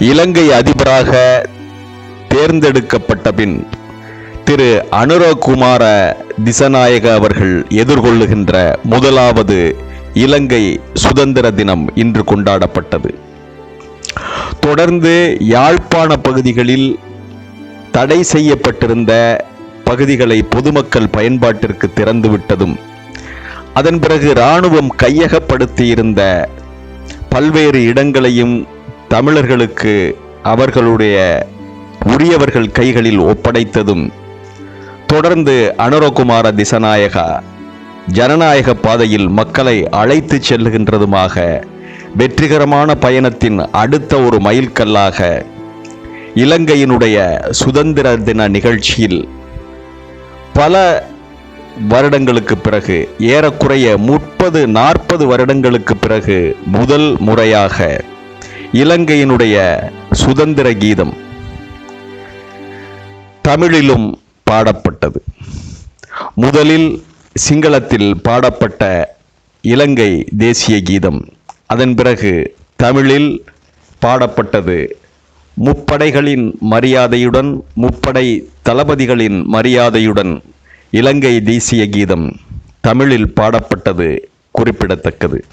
இலங்கை அதிபராக தேர்ந்தெடுக்கப்பட்ட பின் திரு அனுரகுமார திசநாயக அவர்கள் எதிர்கொள்ளுகின்ற முதலாவது இலங்கை சுதந்திர தினம் இன்று கொண்டாடப்பட்டது. தொடர்ந்து யாழ்ப்பாண பகுதிகளில் தடை செய்யப்பட்டிருந்த பகுதிகளை பொதுமக்கள் பயன்பாட்டிற்கு திறந்துவிட்டதும் அதன் பிறகு இராணுவம் கையகப்படுத்தியிருந்த பல்வேறு இடங்களையும் தமிழர்களுக்கு அவர்களுடைய உரியவர்கள் கைகளில் ஒப்படைத்ததும் தொடர்ந்து அனுரகுமார திசநாயகா ஜனநாயக பாதையில் மக்களை அழைத்து செல்லுகின்றதுமாக வெற்றிகரமான பயணத்தின் அடுத்த ஒரு மைல்கல்லாக இலங்கையினுடைய சுதந்திர தின நிகழ்ச்சியில் பல வருடங்களுக்கு பிறகு ஏறக்குறைய முப்பது நாற்பது வருடங்களுக்கு பிறகு முதல் முறையாக இலங்கையினுடைய சுதந்திர கீதம் தமிழிலும் பாடப்பட்டது. முதலில் சிங்களத்தில் பாடப்பட்ட இலங்கை தேசிய கீதம். அதன் பிறகு தமிழில் பாடப்பட்டது முப்படைகளின் மரியாதையுடன் முப்படை தளபதிகளின் மரியாதையுடன் இலங்கை தேசிய கீதம் தமிழில் பாடப்பட்டது குறிப்பிடத்தக்கது.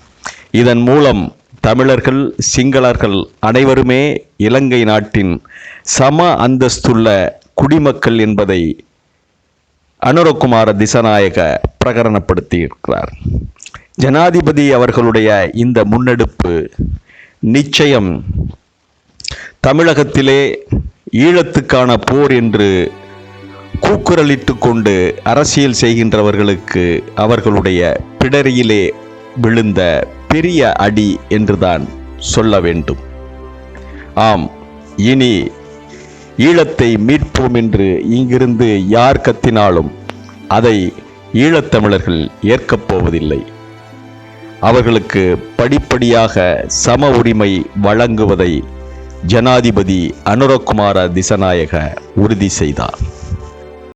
இதன் மூலம் தமிழர்கள் சிங்களர்கள் அனைவருமே இலங்கை நாட்டின் சம அந்தஸ்துள்ள குடிமக்கள் என்பதை அனுரகுமார திசநாயக பிரகடனப்படுத்தியிருக்கிறார். ஜனாதிபதி அவர்களுடைய இந்த முன்னெடுப்பு நிச்சயம் தமிழகத்திலே ஈழத்துக்கான போர் என்று கூக்குரலிட்டு கொண்டு அரசியல் செய்கின்றவர்களுக்கு அவர்களுடைய பிடரியிலே விழுந்த பெரிய அடி என்றுதான் சொல்ல வேண்டும். ஆம் இனி ஈழத்தை மீட்போம் என்று இங்கிருந்து யார் கத்தினாலும் அதை ஈழத்தமிழர்கள் ஏற்கப் போவதில்லை. அவர்களுக்கு படிப்படியாக சம உரிமை வழங்குவதை ஜனாதிபதி அனுரகுமார திசநாயக உறுதி செய்தார்.